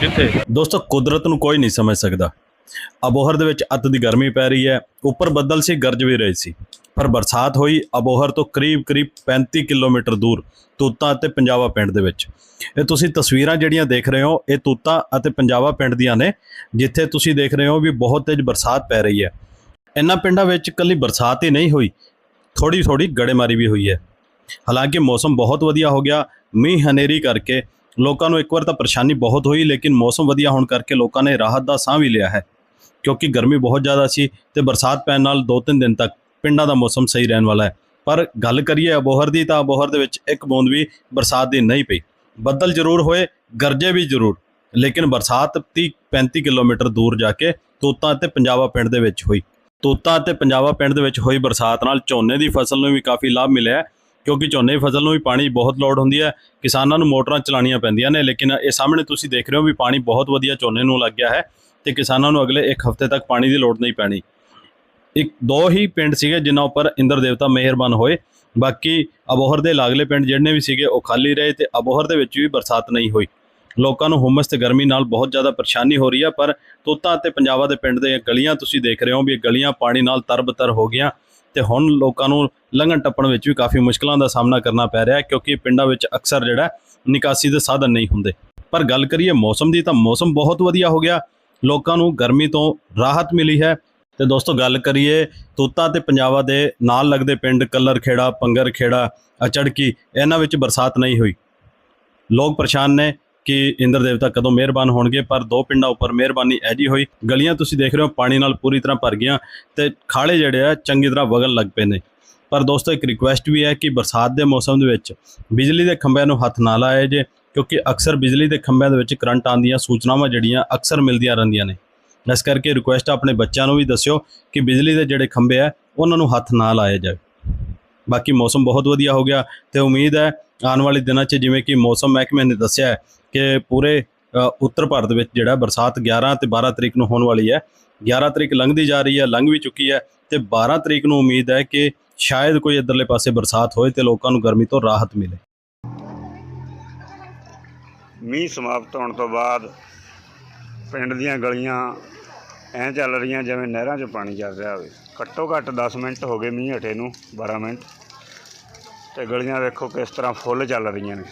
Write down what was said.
ਕਿੱਥੇ? ਦੋਸਤੋ, ਕੁਦਰਤ ਨੂੰ ਕੋਈ ਨਹੀਂ ਸਮਝ ਸਕਦਾ। ਅਬੋਹਰ ਦੇ ਵਿੱਚ ਅੱਤ ਦੀ ਗਰਮੀ ਪੈ ਰਹੀ ਹੈ। ਉੱਪਰ ਬੱਦਲ ਸੀ, ਗਰਜ ਵੀ ਰਹੇ ਸੀ। ਪਰ ਬਰਸਾਤ ਹੋਈ, ਅਬੋਹਰ ਤੋਂ ਕਰੀਬ-ਕਰੀਬ 35 ਕਿਲੋਮੀਟਰ ਦੂਰ, ਤੂਤਾ ਅਤੇ ਪੰਜਾਬਾ ਪਿੰਡ ਦੇ ਵਿੱਚ। ਇਹ ਤੁਸੀਂ ਤਸਵੀਰਾਂ ਜਿਹੜੀਆਂ ਦੇਖ ਰਹੇ ਹੋ, ਇਹ ਤੂਤਾ ਅਤੇ ਪੰਜਾਬਾ ਪਿੰਡ ਦੀਆਂ ਨੇ, ਜਿੱਥੇ ਤੁਸੀਂ ਦੇਖ ਰਹੇ ਹੋ ਵੀ ਬਹੁਤ ਤੇਜ਼ ਬਰਸਾਤ ਪੈ ਰਹੀ ਹੈ। ਇਹਨਾਂ ਪਿੰਡਾਂ ਵਿੱਚ ਇਕੱਲੀ ਬਰਸਾਤ ਹੀ ਨਹੀਂ ਹੋਈ ਥੋੜੀ ਥੋੜੀ ਗੜੇਮਾਰੀ ਵੀ ਹੋਈ ਹੈ। ਹਾਲਾਂਕਿ ਮੌਸਮ ਬਹੁਤ ਵਧੀਆ ਹੋ ਗਿਆ, ਮੀਂਹ ਹਨੇਰੀ ਕਰਕੇ ਲੋਕਾਂ ਨੂੰ ਇੱਕ ਵਾਰ ਤਾਂ ਪਰੇਸ਼ਾਨੀ ਬਹੁਤ ਹੋਈ, ਲੇਕਿਨ ਮੌਸਮ ਵਧੀਆ ਹੋਣ ਕਰਕੇ ਲੋਕਾਂ ਨੇ ਰਾਹਤ ਦਾ ਸਾਹ ਵੀ ਲਿਆ ਹੈ, ਕਿਉਂਕਿ ਗਰਮੀ ਬਹੁਤ ਜ਼ਿਆਦਾ ਸੀ ਤੇ ਬਰਸਾਤ ਪੈਣ ਨਾਲ 2-3 ਦਿਨ ਤੱਕ ਪਿੰਡਾਂ ਦਾ ਮੌਸਮ ਸਹੀ ਰਹਿਣ ਵਾਲਾ ਹੈ। ਪਰ ਗੱਲ ਕਰੀਏ ਅਬੋਹਰ ਦੀ ਤਾਂ ਅਬੋਹਰ ਦੇ ਵਿੱਚ ਇੱਕ ਬੂੰਦ ਵੀ ਬਰਸਾਤ ਦੀ ਨਹੀਂ ਪਈ। ਬੱਦਲ ਜ਼ਰੂਰ ਹੋਏ, ਗਰਜੇ ਵੀ ਜ਼ਰੂਰ, ਲੇਕਿਨ ਬਰਸਾਤ 30 35 ਕਿਲੋਮੀਟਰ ਦੂਰ ਜਾ ਕੇ ਤੋਤਾ ਅਤੇ ਪੰਜਾਬਾ ਪਿੰਡ ਦੇ ਵਿੱਚ ਹੋਈ। ਤੋਤਾ ਅਤੇ ਪੰਜਾਬਾ ਪਿੰਡ ਦੇ ਵਿੱਚ ਹੋਈ ਬਰਸਾਤ ਨਾਲ ਝੋਨੇ ਦੀ ਫਸਲ ਨੂੰ ਵੀ ਕਾਫੀ ਲਾਭ ਮਿਲਿਆ ਕਿਉਂਕਿ ਝੋਨੇ ਦੀ ਫਸਲ ਨੂੰ ਵੀ ਪਾਣੀ ਦੀ ਬਹੁਤ ਲੋੜ ਹੁੰਦੀ ਹੈ, ਕਿਸਾਨਾਂ ਨੂੰ ਮੋਟਰਾਂ ਚਲਾਉਣੀਆਂ ਪੈਂਦੀਆਂ ਨੇ, ਲੇਕਿਨ ਇਹ ਸਾਹਮਣੇ ਤੁਸੀਂ ਦੇਖ ਰਹੇ ਹੋ ਵੀ ਪਾਣੀ ਬਹੁਤ ਵਧੀਆ ਝੋਨੇ ਨੂੰ ਲੱਗ ਗਿਆ ਹੈ ਤੇ ਕਿਸਾਨਾਂ ਨੂੰ ਅਗਲੇ ਇੱਕ ਹਫ਼ਤੇ ਤੱਕ ਪਾਣੀ ਦੀ ਲੋੜ ਨਹੀਂ ਪੈਣੀ। ਇੱਕ ਦੋ ਹੀ ਪਿੰਡ ਸੀਗੇ ਜਿਨ੍ਹਾਂ ਉੱਪਰ ਇੰਦਰ ਦੇਵਤਾ ਮਿਹਰਬਾਨ ਹੋਏ, ਬਾਕੀ ਅਬੋਹਰ ਦੇ ਲਾਗਲੇ ਪਿੰਡ ਜਿਹੜੇ ਵੀ ਸੀਗੇ ਉਹ ਖਾਲੀ ਰਹੇ ਤੇ ਅਬੋਹਰ ਦੇ ਵਿੱਚ ਵੀ ਬਰਸਾਤ ਨਹੀਂ ਹੋਈ। ਲੋਕਾਂ ਨੂੰ ਹੁਮਸ ਤੇ ਗਰਮੀ ਨਾਲ ਬਹੁਤ ਜ਼ਿਆਦਾ ਪਰੇਸ਼ਾਨੀ ਹੋ ਰਹੀ ਹੈ, ਪਰ ਤੋਤਾ ਤੇ ਪੰਜਾਬਾ ਦੇ ਪਿੰਡ ਦੇ ਗਲੀਆਂ ਤੁਸੀਂ ਦੇਖ ਰਹੇ ਹੋ ਵੀ ਗਲੀਆਂ ਪਾਣੀ ਨਾਲ ਤਰਬਤਰ ਹੋ ਗਈਆਂ। ਤੇ ਹੁਣ ਲੋਕਾਂ ਨੂੰ ਲੰਘਣ ਟੱਪਣ ਵਿੱਚ ਵੀ ਕਾਫੀ ਮੁਸ਼ਕਲਾਂ ਦਾ ਸਾਹਮਣਾ ਕਰਨਾ ਪੈ ਰਿਹਾ ਕਿਉਂਕਿ ਪਿੰਡਾਂ ਵਿੱਚ ਅਕਸਰ ਜਿਹੜਾ ਨਿਕਾਸੀ ਦੇ ਸਾਧਨ ਨਹੀਂ ਹੁੰਦੇ। ਪਰ ਗੱਲ ਕਰੀਏ ਮੌਸਮ ਦੀ ਤਾਂ ਮੌਸਮ ਬਹੁਤ ਵਧੀਆ ਹੋ ਗਿਆ। ਲੋਕਾਂ ਨੂੰ ਗਰਮੀ ਤੋਂ ਰਾਹਤ ਮਿਲੀ ਹੈ। ਤੇ ਦੋਸਤੋ ਗੱਲ ਕਰੀਏ ਤੋਤਾ ਤੇ ਪੰਜਾਬਾ ਦੇ ਨਾਲ ਲੱਗਦੇ ਪਿੰਡ ਕੱਲਰ ਖੇੜਾ ਪੰਗਰ ਖੇੜਾ ਅਚੜਕੀ, ਇਹਨਾਂ ਵਿੱਚ ਬਰਸਾਤ ਨਹੀਂ ਹੋਈ। ਲੋਕ ਪਰੇਸ਼ਾਨ ਨੇ। ਕਿ ਇੰਦਰ ਦੇਵਤਾ ਕਦੋਂ ਮਿਹਰਬਾਨ ਹੋਣਗੇ, ਪਰ ਦੋ ਪਿੰਡਾਂ ਉੱਪਰ ਮਿਹਰਬਾਨੀ ਐਜੀ ਹੋਈ। ਗਲੀਆਂ ਤੁਸੀਂ ਦੇਖ ਰਹੇ ਹੋ, ਪਾਣੀ ਨਾਲ ਪੂਰੀ ਤਰ੍ਹਾਂ ਭਰ ਗਈਆਂ ਤੇ ਖਾਲੇ ਜਿਹੜੇ ਆ, ਚੰਗੀ ਤਰ੍ਹਾਂ ਵਗਣ ਲੱਗ ਪਏ ਨੇ। ਪਰ ਦੋਸਤੋ, ਇੱਕ ਰਿਕੁਐਸਟ ਵੀ ਹੈ ਕਿ ਬਰਸਾਤ ਦੇ ਮੌਸਮ ਦੇ ਵਿੱਚ ਬਿਜਲੀ ਦੇ ਖੰਭਿਆਂ ਨੂੰ ਹੱਥ ਨਾ ਲਾਏ ਜੇ, ਕਿਉਂਕਿ ਅਕਸਰ ਬਿਜਲੀ ਦੇ ਖੰਭਿਆਂ ਦੇ ਵਿੱਚ ਕਰੰਟ ਆਉਣ ਦੀਆਂ ਸੂਚਨਾਵਾਂ ਜਿਹੜੀਆਂ ਅਕਸਰ ਮਿਲਦੀਆਂ ਰਹਿੰਦੀਆਂ ਨੇ। ਇਸ ਕਰਕੇ ਰਿਕੁਐਸਟ ਆਪਣੇ ਬੱਚਿਆਂ ਨੂੰ ਵੀ ਦੱਸਿਓ ਕਿ ਬਿਜਲੀ ਦੇ ਜਿਹੜੇ ਖੰਭੇ ਆ, ਉਹਨਾਂ ਨੂੰ ਹੱਥ ਨਾ ਲਾਇਆ ਜਾਵੇ। ਬਾਕੀ ਮੌਸਮ ਬਹੁਤ ਵਧੀਆ ਹੋ ਗਿਆ ਤੇ ਉਮੀਦ ਹੈ ਆਉਣ ਵਾਲੇ ਦਿਨਾਂ 'ਚ ਜਿਵੇਂ ਕਿ ਮੌਸਮ ਮਹਿਕਮੇ ਨੇ ਦੱਸਿਆ ਕਿ ਪੂਰੇ ਉੱਤਰ ਭਾਰਤ ਵਿੱਚ ਜਿਹੜਾ ਬਰਸਾਤ 11 ਤੇ 12 ਤਰੀਕ ਨੂੰ ਹੋਣ ਵਾਲੀ ਹੈ। 11 ਤਰੀਕ ਲੰਘਦੀ ਜਾ ਰਹੀ ਹੈ, ਲੰਘ ਵੀ ਚੁੱਕੀ ਹੈ ਤੇ 12 ਤਰੀਕ ਨੂੰ ਉਮੀਦ ਹੈ ਕਿ ਸ਼ਾਇਦ ਕੋਈ ਇਧਰਲੇ ਪਾਸੇ ਬਰਸਾਤ ਹੋਏ ਤੇ ਲੋਕਾਂ ਨੂੰ ਗਰਮੀ ਤੋਂ ਰਾਹਤ ਮਿਲੇ। ਮੀਂਹ ਸਮਾਪਤ ਹੋਣ ਤੋਂ ਬਾਅਦ ਪਿੰਡ ਦੀਆਂ ਗਲੀਆਂ ਐਂ ਚੱਲ ਰਹੀਆਂ ਜਿਵੇਂ ਨਹਿਰਾਂ 'ਚ ਪਾਣੀ ਚੱਲ ਰਿਹਾ ਹੋਵੇ। ਘੱਟੋ ਘੱਟ 10 ਮਿੰਟ ਹੋ ਗਏ ਮੀਂਹ ਹਟੇ ਨੂੰ 12 ਮਿੰਟ। ਤੇ ਗਲੀਆਂ ਵੇਖੋ ਕਿਸ ਤਰ੍ਹਾਂ ਫੁੱਲ ਚੱਲ ਰਹੀਆਂ ਨੇ।